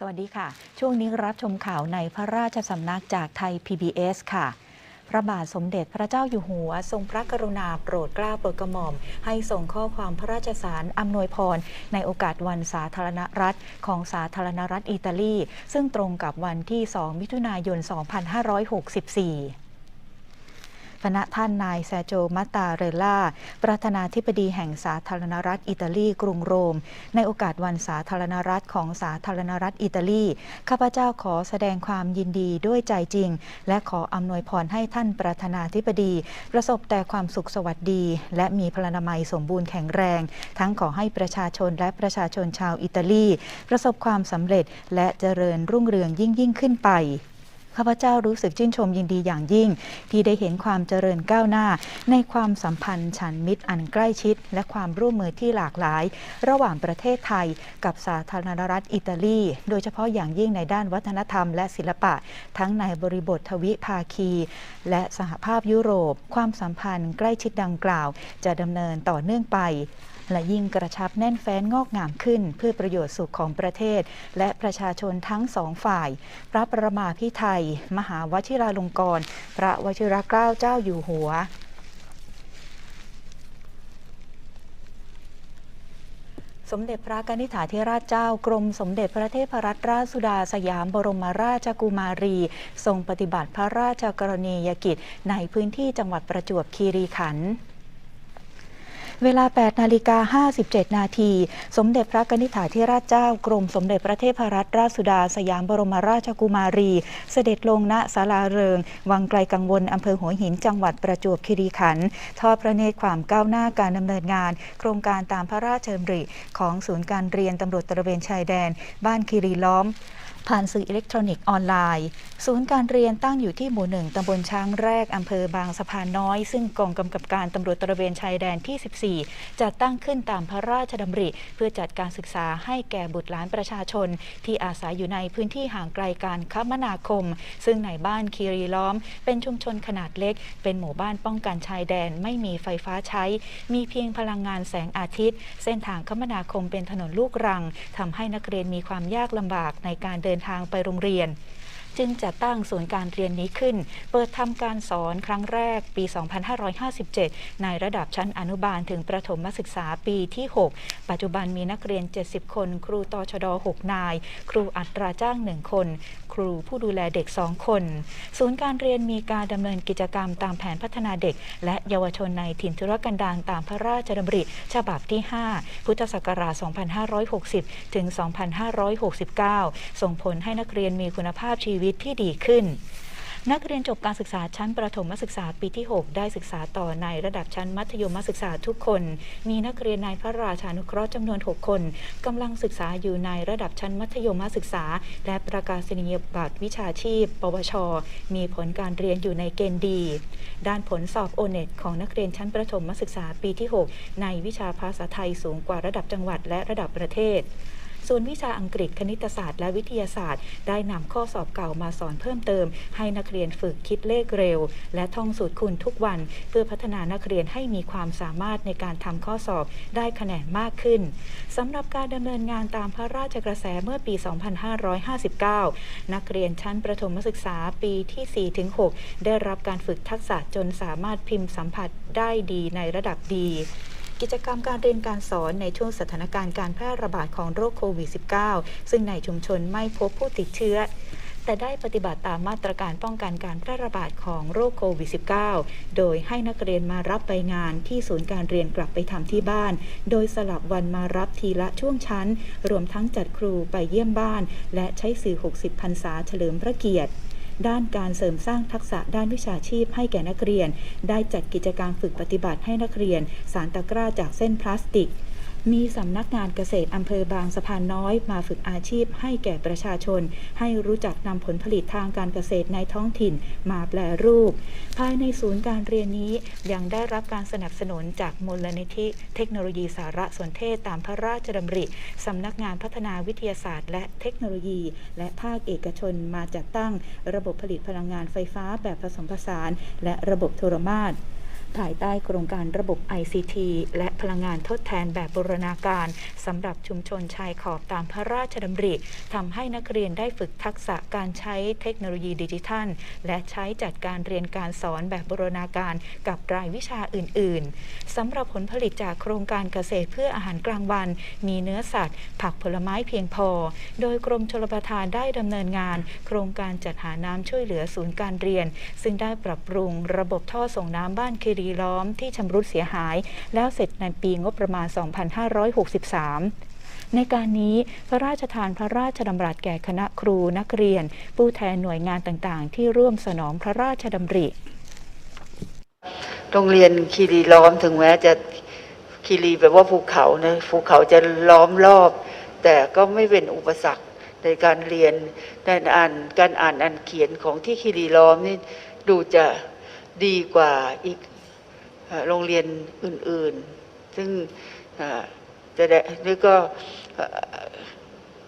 สวัสดีค่ะ ช่วงนี้รับชมข่าวในพระราชสำนักจากไทย PBS ค่ะ พระบาทสมเด็จพระเจ้าอยู่หัว ทรงพระกรุณาโปรดเกล้าโปรดกระหม่อม ให้ส่งข้อความพระราชสารอำนวยพร ในโอกาสวันสาธารณรัฐ ของสาธารณรัฐอิตาลี ซึ่งตรงกับวันที่ 2 มิถุนายน 2564 พณะท่านนายแซโจมาตาเรลล่า ประธานาธิบดีแห่งสาธารณรัฐอิตาลีกรุงโรม ในโอกาสวันสาธารณรัฐของสาธารณรัฐอิตาลี ข้าพเจ้าขอแสดงความยินดีด้วยใจจริง และขออำนวยพรให้ท่านประธานาธิบดี ประสบแต่ความสุขสวัสดี และมีพลานามัยสมบูรณ์แข็งแรง ทั้งขอให้ประชาชนและประชาชนชาวอิตาลี ประสบความสำเร็จและเจริญรุ่งเรืองยิ่งยิ่งขึ้นไป ข้าพเจ้ารู้สึกชื่นชมยินดีอย่างยิ่ง ที่ได้เห็นความเจริญก้าวหน้า ในความสัมพันธ์ฉันมิตรอันใกล้ชิด และความร่วมมือที่หลากหลาย ระหว่างประเทศไทย กับสาธารณรัฐอิตาลี โดยเฉพาะอย่างยิ่งในด้านวัฒนธรรมและศิลปะ ทั้งในบริบททวิภาคี และสหภาพยุโรป ความสัมพันธ์ใกล้ชิดดังกล่าว จะดำเนินต่อเนื่องไปและยิ่งกระชับแน่นแฟ้นงอกงามขึ้น เพื่อประโยชน์สุขของประเทศ และประชาชนทั้งสองฝ่ายพระประมาพิไทยมหาวชิราลงกรณ์พระวชิรเกล้าเจ้าอยู่หัว สมเด็จพระกนิษฐาธิราชเจ้ากรมสมเด็จพระเทพรัตนราชสุดาสยามบรมราชกุมารี ทรงปฏิบัติพระราชกรณียกิจในพื้นที่จังหวัดประจวบคีรีขันธ์ เวลา 8 นาฬิกา 57 นาที สมเด็จพระกนิษฐาธิราชเจ้ากรมสมเด็จพระเทพรัตนราชสุดาสยามบรมราชกุมารี เสด็จลงณศาลาเริง วังไกลกังวลอำเภอหัวหินจังหวัดประจวบคีรีขันธ์ทอดพระเนตรความก้าวหน้าการดำเนินงาน โครงการตามพระราชดำริของศูนย์การเรียนตำรวจตระเวนชายแดน บ้านคีรีล้อม ผ่านสื่ออิเล็กทรอนิกส์ออนไลน์ ศูนย์การเรียนตั้งอยู่ที่หมู่หนึ่งตำบลช้างแรกอำเภอบางสะพานน้อย ซึ่งกองกำกับการตำรวจตระเวนชายแดนที่ 14 จัดตั้งขึ้นตามพระราชดำริ เพื่อจัดการศึกษาให้แก่บุตรหลานประชาชน ที่อาศัยอยู่ในพื้นที่ห่างไกลการคมนาคม ซึ่งในบ้านคีรีล้อม เป็นชุมชนขนาดเล็ก เป็นหมู่บ้านป้องกันชายแดนไม่มีไฟฟ้าใช้ มีเพียงพลังงานแสงอาทิตย์ เส้นทางคมนาคมเป็นถนนลูกรังทำให้นักเรียนมีความยากลำบากในการเดินทางไปโรงเรียน จึงจัดตั้งศูนย์การเรียนนี้ขึ้น เปิดทำการสอนครั้งแรกปี 2557 ในระดับชั้นอนุบาลถึงประถมศึกษาปีที่ 6 ปัจจุบันมีนักเรียน 70 คน ครูตชด 6 นาย ครูอัตราจ้าง 1 คน ครูผู้ดูแลเด็ก 2 คน ศูนย์การเรียนมีการดำเนินกิจกรรมตามแผนพัฒนาเด็ก และเยาวชนในถิ่นธุรกันดารตามพระราชดำริฉบับที่ 5 พุทธศักราช 2560 ถึง 2569 ส่งผลให้นักเรียนมีคุณภาพชีวิตวิตที่ดีขึ้น นักเรียนจบการศึกษาชั้นประถมศึกษาปีที่ 6 ได้ศึกษาต่อในระดับชั้นมัธยมศึกษาทุกคน มีนักเรียนในพระราชานุเคราะห์จำนวน 6 คนกำลังศึกษาอยู่ในระดับชั้นมัธยมศึกษา และประกาศนียบัตรวิชาชีพ ปวช มีผลการเรียนอยู่ในเกณฑ์ดี ด้านผลสอบโอเน็ตของนักเรียนชั้นประถมศึกษาปีที่ 6 ในวิชาภาษาไทยสูงกว่าระดับจังหวัดและระดับประเทศ ส่วนวิชาอังกฤษคณิตศาสตร์และวิทยาศาสตร์ ได้นำข้อสอบเก่ามาสอนเพิ่มเติม ให้นักเรียนฝึกคิดเลขเร็ว และท่องสูตรคูณทุกวัน เพื่อพัฒนานักเรียนให้มีความสามารถในการทำข้อสอบได้คะแนนมากขึ้นสำหรับการดำเนินงานตามพระราชกระแสเมื่อปี 2559 นักเรียนชั้นประถมศึกษาปีที่ 4-6 ได้รับการฝึกทักษะจนสามารถพิมพ์สัมผัสได้ดีในระดับดี กิจกรรมการเรียนการสอนในช่วงสถานการณ์การแพร่ระบาดของโรคโควิด -19 ซึ่งในชุมชนไม่พบผู้ติดเชื้อแต่ได้ปฏิบัติตามมาตรการป้องกันการแพร่ระบาดของโรคโควิด -19 โดยให้นักเรียนมารับไปงานที่ศูนย์การเรียนกลับไปทำที่บ้าน โดยสลับวันมารับทีละช่วงชั้น รวมทั้งจัดครูไปเยี่ยมบ้าน และใช้สื่อ 60 พรรษาเฉลิมพระเกียรติ ด้านการเสริมสร้างทักษะด้านวิชาชีพให้แก่นักเรียน ได้จัดกิจกรรมฝึกปฏิบัติให้นักเรียน สารตะกร้าจากเส้นพลาสติก มีสำนักงานเกษตรอำเภอบางสะพานน้อยมาฝึกอาชีพให้แก่ประชาชน ให้รู้จักนำผลผลิตทางการเกษตรในท้องถิ่นมาแปลรูป ภายในศูนย์การเรียนนี้ยังได้รับการสนับสนุนจากมูลนิธิเทคโนโลยีสารสนเทศตามพระราชดำริสำนักงานพัฒนาวิทยาศาสตร์ และเทคโนโลยี และภาคเอกชนมาจัดตั้งระบบผลิตพลังงานไฟฟ้าแบบผสมผสาน และระบบโทรมาตร ภายใต้โครงการระบบ ICT และพลังงานทดแทนแบบบูรณาการสำหรับชุมชนชายขอบตามพระราชดำริทำให้นักเรียนได้ฝึกทักษะการใช้เทคโนโลยีดิจิทัล และใช้จัดการเรียนการสอนแบบบูรณาการกับรายวิชาอื่น ๆสำหรับผลผลิตจากโครงการเกษตรเพื่ออาหารกลางวัน มีเนื้อสัตว์ ผักผลไม้เพียงพอ โดยกรมชลประทานได้ดำเนินงาน โครงการจัดหาน้ำช่วยเหลือศูนย์การเรียน ซึ่งได้ปรับปรุงระบบท่อส่งน้ำบ้านคีรีล้อมที่ชำรุดเสียหาย แล้วเสร็จในปีงบประมาณ 2563ในการนี้พระราชทานพระราชดำรัสแก่คณะครูนักเรียน ผู้แทนหน่วยงานต่างๆ ที่ร่วมสนองพระราชดำริ โรงเรียนคีรีล้อมถึงแม้จะคีรีแปลว่าภูเขานะภูเขาจะล้อมรอบ แต่ก็ไม่เป็นอุปสรรคในการเรียนการอ่านการอ่านอ่านเขียนของที่คีรีล้อมนี่ดูจะดีกว่าอีก โรงเรียนอื่นๆ ซึ่งจะได้นี่ก็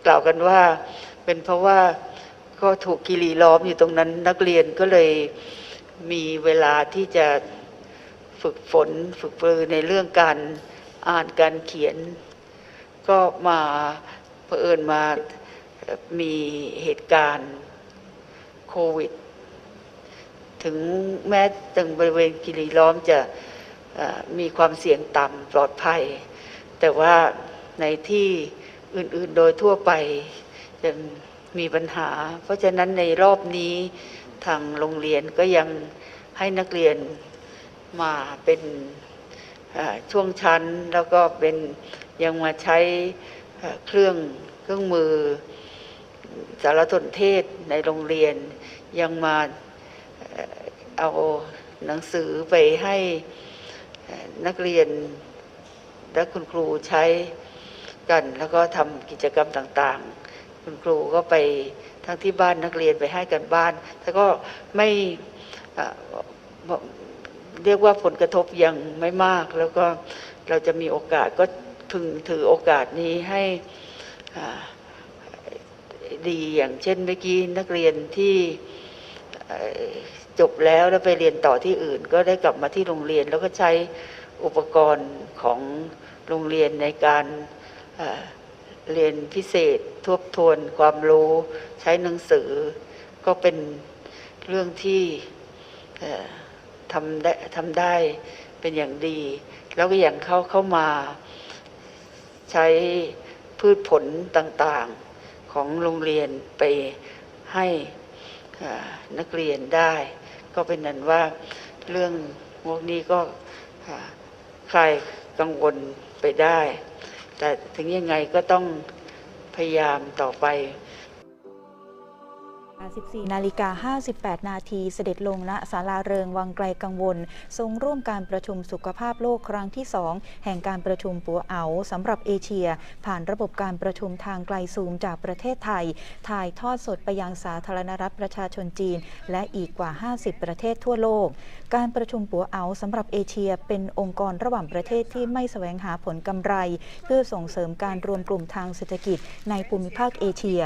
กล่าวกันว่าเป็นเพราะว่าก็ถูกคีรีล้อมอยู่ตรงนั้น นักเรียนก็เลยมีเวลาที่จะฝึกฝนฝึกปรือในเรื่องการอ่านการเขียน ก็มาเผอิญมามีเหตุการณ์โควิด ถึงแม้ตึงบริเวณกิริล้อมจะมีความเสี่ยงต่ำปลอดภัย แต่ว่าในที่อื่นๆโดยทั่วไปยังมีปัญหา เพราะฉะนั้นในรอบนี้ทางโรงเรียนก็ยังให้นักเรียนมาเป็นช่วงชั้นแล้วก็เป็นยังมาใช้เครื่องเครื่องมือสารสนเทศในโรงเรียนยังมา เอาหนังสือไปให้นักเรียนและคุณครูใช้กัน แล้วก็ทำกิจกรรมต่างๆ คุณครูก็ไปทั้งที่บ้านนักเรียนไปให้กันบ้านแต่ก็ไม่เรียกว่าผลกระทบยังไม่มาก แล้วก็เราจะมีโอกาสก็พึงถือโอกาสนี้ให้ดีอย่างเช่นเมื่อกี้นักเรียนที่เจบแล้วแล้วไปเรียนต่อที่อื่น ก็ได้กลับมาที่โรงเรียน แล้วก็ใช้อุปกรณ์ของโรงเรียนในการเรียนพิเศษทบทวนความรู้ใช้หนังสือ ก็เป็นเรื่องที่ทำได้ทำได้เป็นอย่างดี แล้วก็อย่างเข้าเข้ามาใช้พืชผลต่างๆของโรงเรียนไปให้นักเรียนได้ ก็เป็นนั้นว่าเรื่องพวกนี้ก็คลายกังวลไปได้ แต่ถึงยังไงก็ต้องพยายามต่อไป 14นาฬิกา58 นาทีเสด็จลงณศาลาเริงวังไกลกังวล ทรงร่วมการประชุมสุขภาพโลกครั้งที่ 2 แห่งการประชุมปัวเอาสำหรับเอเชีย ผ่านระบบการประชุมทางไกลซูมจากประเทศไทย ถ่ายทอดสดไปยังสาธารณรัฐประชาชนจีน และอีกกว่า 50 ประเทศทั่วโลก การประชุมปัวเอาสำหรับเอเชีย เป็นองค์กรระหว่างประเทศที่ไม่แสวงหาผลกำไร เพื่อส่งเสริมการรวมกลุ่มทางเศรษฐกิจในภูมิภาคเอเชีย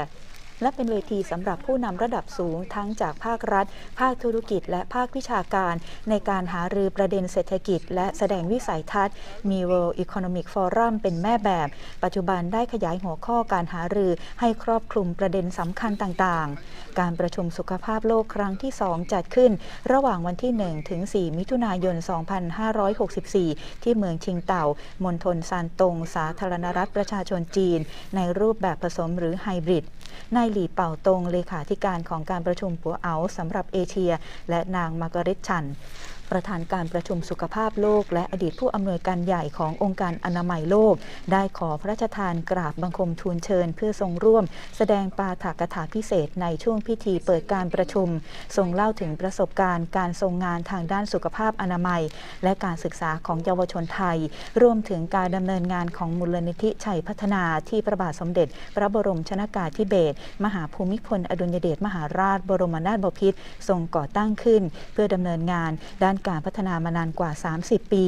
และเป็นเวทีสำหรับผู้นำระดับสูงทั้งจากภาครัฐ ภาคธุรกิจ และภาควิชาการ ในการหารือประเด็นเศรษฐกิจ และแสดงวิสัยทัศน์ มี World Economic Forum เป็นแม่แบบ ปัจจุบันได้ขยายหัวข้อการหารือให้ครอบคลุมประเด็นสำคัญต่างๆ การประชุมสุขภาพโลกครั้งที่ 2 จัดขึ้น ระหว่างวันที่ 1 ถึง 4 มิถุนายน 2564 ที่เมืองชิงเต่ามณฑลซานตง สาธารณรัฐประชาชนจีน ในรูปแบบผสมหรือไฮบริดนายหลี่เป่าตงเลขาธิการของการประชุมปัวเอาสำหรับเอเชีย และนางมาร์กาเร็ตชัน ประธานการประชุมสุขภาพโลก และอดีตผู้อำนวยการใหญ่ขององค์การอนามัยโลก ได้ขอพระราชทานกราบบังคมทูลเชิญ เพื่อทรงร่วม แสดงปาฐกถาพิเศษในช่วงพิธีเปิดการประชุม ทรงเล่าถึงประสบการณ์การทรงงานทางด้านสุขภาพอนามัย และการศึกษาของเยาวชนไทย รวมถึงการดำเนินงานของมูลนิธิชัยพัฒนาที่พระบาทสมเด็จ พระบรมชนากาธิเบศรมหาภูมิพลอดุลยเดชมหาราช บรมนาถบพิตรทรงก่อตั้งขึ้น เพื่อดำเนินงานด้านการพัฒนามานานกว่า 30 ปี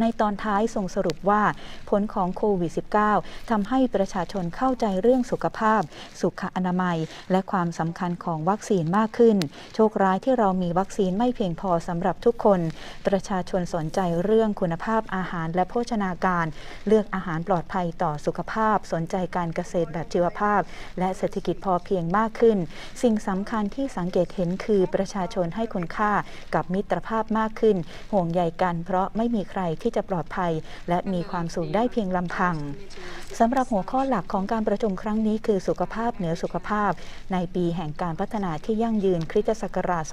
ในตอนท้ายทรงสรุปว่า ผลของโควิด -19 ทำให้ประชาชนเข้าใจเรื่องสุขภาพ สุขอนามัย และความสำคัญของวัคซีนมากขึ้น โชคร้ายที่เรามีวัคซีนไม่เพียงพอสำหรับทุกคน ประชาชนสนใจเรื่องคุณภาพอาหารและโภชนาการ เลือกอาหารปลอดภัยต่อสุขภาพ สนใจการเกษตรแบบชีวภาพ และเศรษฐกิจพอเพียงมากขึ้น สิ่งสำคัญที่สังเกตเห็นคือประชาชนให้คุณค่ากับมิตรภาพมากขึ้น ห่วงใยกันเพราะไม่มีใครที่จะปลอดภัย และมีความสุขได้เพียงลำพังสำหรับหัวข้อหลักของการประชุมครั้งนี้คือสุขภาพเหนือสุขภาพ ในปีแห่งการพัฒนาที่ยั่งยืนคริสตศักราช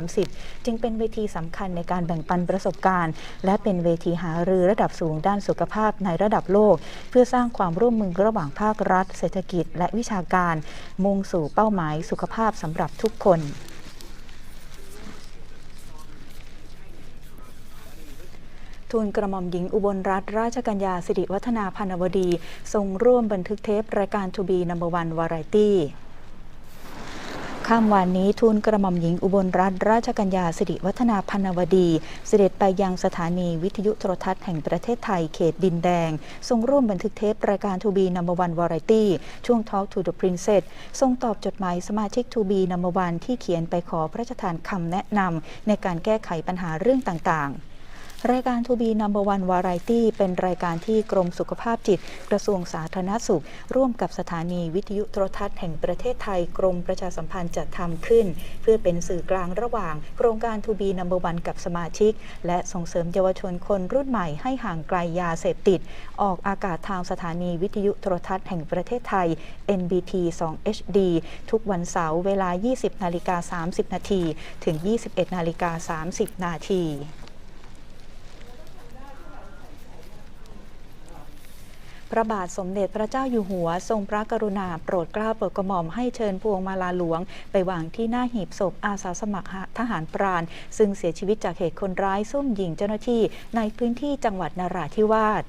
2030 จึงเป็นเวทีสำคัญในการแบ่งปันประสบการณ์ และเป็นเวทีหารือระดับสูงด้านสุขภาพในระดับโลก เพื่อสร้างความร่วมมือระหว่างภาครัฐ เศรษฐกิจ และวิชาการ มุ่งสู่เป้าหมายสุขภาพสำหรับทุกคน ทูลกระหม่อมหญิงอุบลรัตนราชกัญญาสิริวัฒนาพันวดี ทรงร่วมบันทึกเทปรายการทูบีนัมเบอร์วันวาไรตี้ข้ามวานนี้ทูลกระหม่อมหญิงอุบลรัตนราชกัญญาสิริวัฒนาพันวดี เสด็จไปยังสถานีวิทยุโทรทัศน์แห่งประเทศไทยเขตดินแดง ทรงร่วมบันทึกเทปรายการทูบีนัมเบอร์วันวาไรตี้ช่วง Talk to the Princess ทรงตอบจดหมายสมาชิกทูบีนัมเบอร์วันที่เขียนไปขอพระราชทานคำแนะนำในการแก้ไขปัญหาเรื่องต่างๆ รายการทูบีนัมเบอร์วันวาไรตี้เป็นรายการที่กรมสุขภาพจิต กระทรวงสาธารณสุข ร่วมกับสถานีวิทยุโทรทัศน์แห่งประเทศไทยกรมประชาสัมพันธ์จัดทำขึ้น เพื่อเป็นสื่อกลางระหว่าง โครงการทูบีนัมเบอร์วันกับสมาชิก และส่งเสริมเยาวชนคนรุ่นใหม่ให้ห่างไกลยาเสพติด ออกอากาศทางสถานีวิทยุโทรทัศน์แห่งประเทศไทย NBT 2 HD ทุกวันเสาร์เวลา 20 นาฬิกา 30 นาที ถึง 21 นาฬิกา 30 นาที พระบาทสมเด็จพระเจ้าอยู่หัว ทรงพระกรุณาโปรดเกล้าโปรดกระหม่อมให้เชิญพวงมาลาหลวง ไปวางที่หน้าหีบศพอาสาสมัครทหารปราณ ซึ่งเสียชีวิตจากเหตุคนร้ายซุ่มยิงเจ้าหน้าที่ในพื้นที่จังหวัดนราธิวาส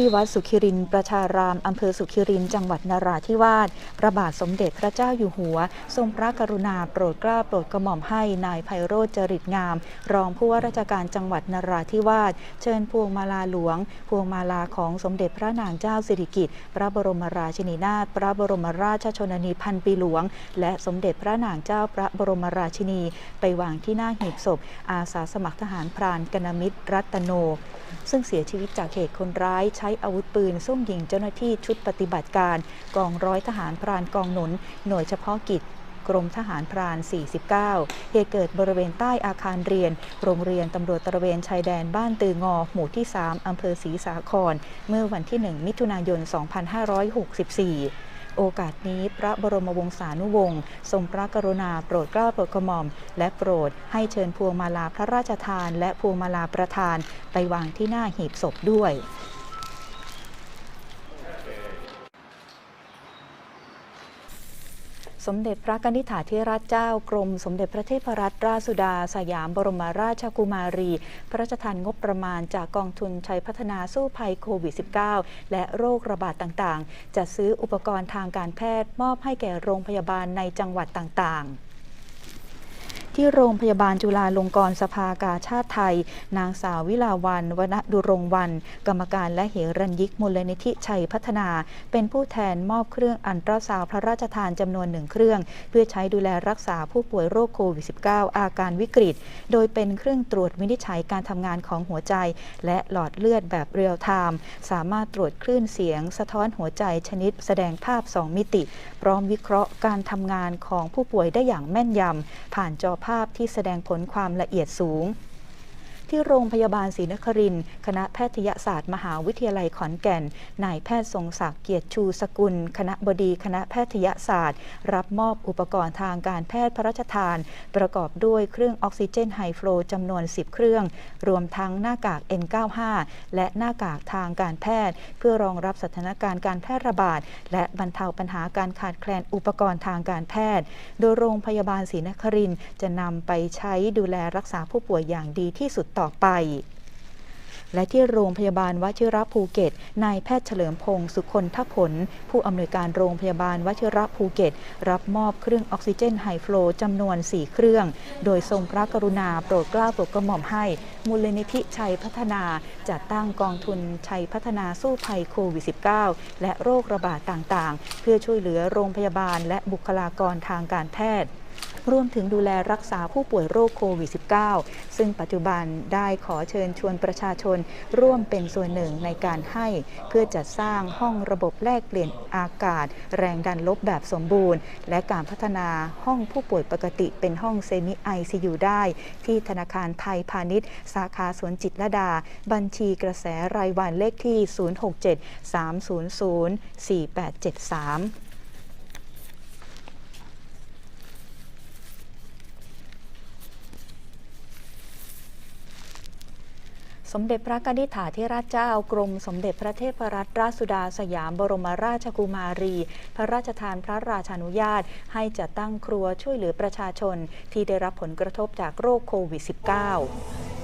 ที่วัดสุขิรินประชารามอำเภอสุขิรินจังหวัดนราธิวาสพระบาทสมเด็จพระเจ้าอยู่หัว ทรงพระกรุณาโปรดเกล้าโปรดกระหม่อมให้นายไพโรจน์จริตงาม รองผู้ว่าราชการจังหวัดนราธิวาสเชิญพวงมาลาหลวง พวงมาลาของสมเด็จพระนางเจ้าสิริกิติ์พระบรมราชินีนาถพระบรมราชชนนีพันปีหลวง และสมเด็จพระนางเจ้าพระบรมราชินี ไปวางที่หน้าหีบศพ อาสาสมัครทหารพรานกนมิตรรัตโน ซึ่งเสียชีวิตจากเหตุคนร้ายใช้อาวุธปืนซุ่มยิงเจ้าหน้าที่ชุดปฏิบัติการ กองร้อยทหารพรานกองหนุน หน่วยเฉพาะกิจกรมทหารพราน 49 เหตุเกิดบริเวณใต้อาคารเรียน โรงเรียนตำรวจตระเวนชายแดนบ้านตืองอ หมู่ที่ 3 อำเภอศรีสาคร เมื่อวันที่ 1 มิถุนายน 2564 โอกาสนี้พระบรมวงศานุวงศ์ทรงพระกรุณาโปรดเกล้าโปรดกระหม่อม และโปรดให้เชิญพวงมาลาพระราชทาน และพวงมาลาประธาน ไปวางที่หน้าหีบศพด้วย สมเด็จพระนิธิถาธิราชเจ้ากรม สมเด็จพระเทพรัตนราชสุดา สยามบรมราชกุมารี พระราชทานงบประมาณจากกองทุนชัยพัฒนาสู้ภัยโควิด -19 และโรคระบาดต่างๆ จะซื้ออุปกรณ์ทางการแพทย์มอบให้แก่โรงพยาบาลในจังหวัดต่างๆ ที่โรงพยาบาลจุฬาลงกรณ์สภากาชาติไทย นางสาววิลาวันวนดุรงวัน กรรมการและเหรัญยิกมูลนิธิชัยพัฒนา เป็นผู้แทนมอบเครื่องอันตราซาวพระราชทานจำนวนหนึ่งเครื่อง เพื่อใช้ดูแลรักษาผู้ป่วยโรคโควิด -19 อาการวิกฤต โดยเป็นเครื่องตรวจวินิจฉัยการทำงานของหัวใจ และหลอดเลือดแบบเรียลไทม์สามารถตรวจคลื่นเสียง สะท้อนหัวใจชนิดแสดงภาพ 2 มิติ พร้อมวิเคราะห์การทำงานของผู้ป่วยได้อย่างแม่นยำผ่านจอภาพที่แสดงผลความละเอียดสูง ที่โรงพยาบาลศรีนครินทร์คณะแพทยศาสตร์มหาวิทยาลัยขอนแก่น นายแพทย์ทรงศักดิ์เกียรติชูสกุล คณะบดีคณะแพทยศาสตร์ รับมอบอุปกรณ์ทางการแพทย์พระราชทาน ประกอบด้วยเครื่องออกซิเจนไฮฟลูจำนวน 10 เครื่อง รวมทั้งหน้ากาก N95 และหน้ากากทางการแพทย์ เพื่อรองรับสถานการณ์การแพร่ระบาด และบรรเทาปัญหาการขาดแคลนอุปกรณ์ทางการแพทย์ โดยโรงพยาบาลศรีนครินทร์จะนำไปใช้ดูแลรักษาผู้ป่วยอย่างดีที่สุดต่อไป และที่โรงพยาบาลวชิระภูเก็ต นายแพทย์เฉลิมพงศ์สุคนทผล ผู้อำนวยการโรงพยาบาลวชิระภูเก็ต รับมอบเครื่องออกซิเจนไฮฟลูจำนวน 4 เครื่อง โดยทรงพระกรุณาโปรดเกล้าโปรดกระหม่อมให้ มูลนิธิชัยพัฒนาจัดตั้งกองทุนชัยพัฒนาสู้ภัยโควิด -19 และโรคระบาดต่างๆ เพื่อช่วยเหลือโรงพยาบาลและบุคลากรทางการแพทย์ รวมถึงดูแลรักษาผู้ป่วยโรคโควิด -19 ซึ่งปัจจุบันได้ขอเชิญชวนประชาชน ร่วมเป็นส่วนหนึ่งในการให้ เพื่อจัดสร้างห้องระบบแลกเปลี่ยนอากาศ แรงดันลบแบบสมบูรณ์ และการพัฒนาห้องผู้ป่วยปกติเป็นห้องเซมิไอซียูได้ ที่ธนาคารไทยพาณิชย์ สาขาสวนจิตรดา บัญชีกระแสรายวันเลขที่ 067 300 4873 สมเด็จพระนิธิถาธิราชเจ้ากรม สมเด็จพระเทพรัตนราชสุดาสยามบรมราชกุมารี พระราชทานพระราชานุญาต ให้จัดตั้งครัวช่วยเหลือประชาชนที่ได้รับผลกระทบจากโรคโควิด -19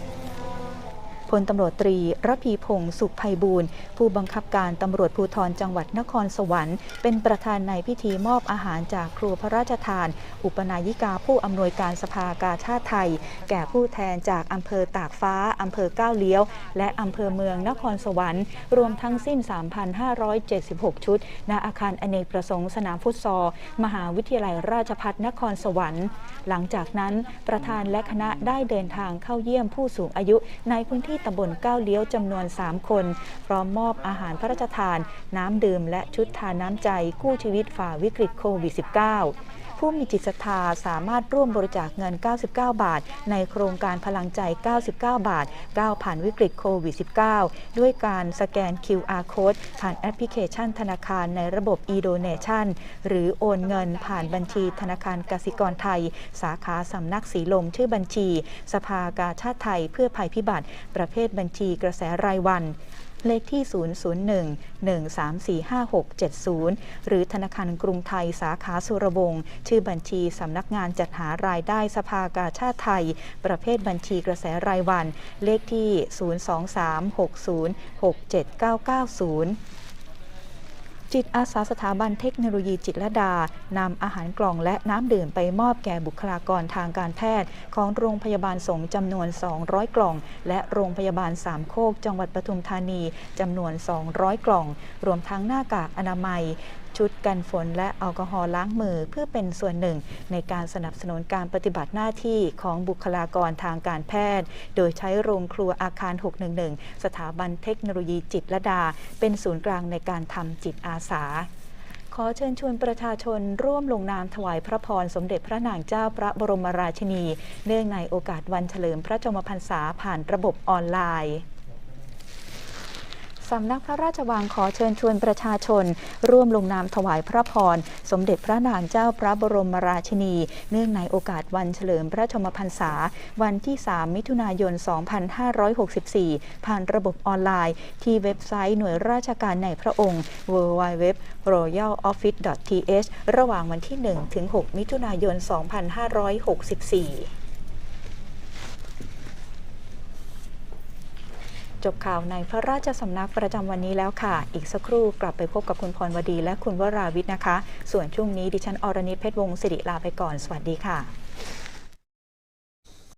พลตำรวจตรีระพีพงศ์สุขภัยบูรณ์ ผู้บังคับการตำรวจภูธรจังหวัดนครสวรรค์ เป็นประธานในพิธีมอบอาหารจากครัวพระราชทาน อุปนายิกาผู้อำนวยการสภากาชาติไทย แก่ผู้แทนจากอำเภอตากฟ้าอำเภอก้าวเลี้ยว และอำเภอเมืองนครสวรรค์ รวมทั้งสิ้น 3,576 ชุด ณอาคารอเนกประสงค์สนามฟุตซอลมหาวิทยาลัยราชภัฏนครสวรรค์ หลังจากนั้นประธานและคณะได้เดินทางเข้าเยี่ยมผู้สูงอายุในพื้นที่ตำบลก้าวเลี้ยวจำนวน 3 คน พร้อมมอบอาหารพระราชทาน น้ำดื่มและชุดทานน้ำใจกู้ชีวิตฝ่าวิกฤตโควิด -19 ผู้มีจิตศรัทธาสามารถร่วมบริจาคเงิน 99 บาท ในโครงการพลังใจ 99 บาทก้าวผ่านวิกฤตโควิด -19 ด้วยการสแกน QR Code ผ่านแอปพลิเคชันธนาคารในระบบ e-donation หรือโอนเงินผ่านบัญชีธนาคารกสิกรไทย สาขาสำนักสีลมชื่อบัญชี สภากาชาติไทยเพื่อภัยพิบัติ ประเภทบัญชีกระแสรายวัน เลขที่ 001 1345670 หรือธนาคารกรุงไทยสาขาสุรวงศ์ชื่อบัญชีสำนักงานจัดหารายได้สภากาชาติไทย ประเภทบัญชีกระแสรายวัน เลขที่ 023606790 จิตอาสาสถาบันเทคโนโลยีจิตรลดานำอาหารกล่องและน้ำดื่มไปมอบแก่บุคลากรทางการแพทย์ ของโรงพยาบาลสงจำนวน 200 กล่อง และโรงพยาบาลสามโคกจังหวัดปทุมธานีจำนวน 200 กล่อง รวมทั้งหน้ากากอนามัย ชุดกันฝนและแอลกอฮอล์ล้างมือเพื่อเป็นส่วนหนึ่ง ในการสนับสนุนการปฏิบัติหน้าที่ของบุคลากรทางการแพทย์ โดยใช้โรงครัวอาคาร 611 สถาบันเทคโนโลยีจิตรลดา เป็นศูนย์กลางในการทำจิตอาสาขอเชิญชวนประชาชนร่วมลงนามถวายพระพรสมเด็จพระนางเจ้าพระบรมราชินี เนื่องในโอกาสวันเฉลิมพระชนมพรรษาผ่านระบบออนไลน์ สำนักพระราชวังขอเชิญชวนประชาชน ร่วมลงนามถวายพระพร สมเด็จพระนางเจ้าพระบรมราชินี เนื่องในโอกาสวันเฉลิมพระชมพรรษา วันที่ 3 มิถุนายน 2564 ผ่านระบบออนไลน์ ที่เว็บไซต์หน่วยราชการในพระองค์ www.royaloffice.th ระหว่างวันที่ 1 ถึง 6 มิถุนายน 2564 จบข่าวในพระราชสำนักประจำวันนี้แล้วค่ะ อีกสักครู่กลับไปพบกับคุณพรวดีและคุณวราวิทย์นะคะ ส่วนช่วงนี้ดิฉันอรณิตเพชรวงศ์สิริลาไปก่อน สวัสดีค่ะ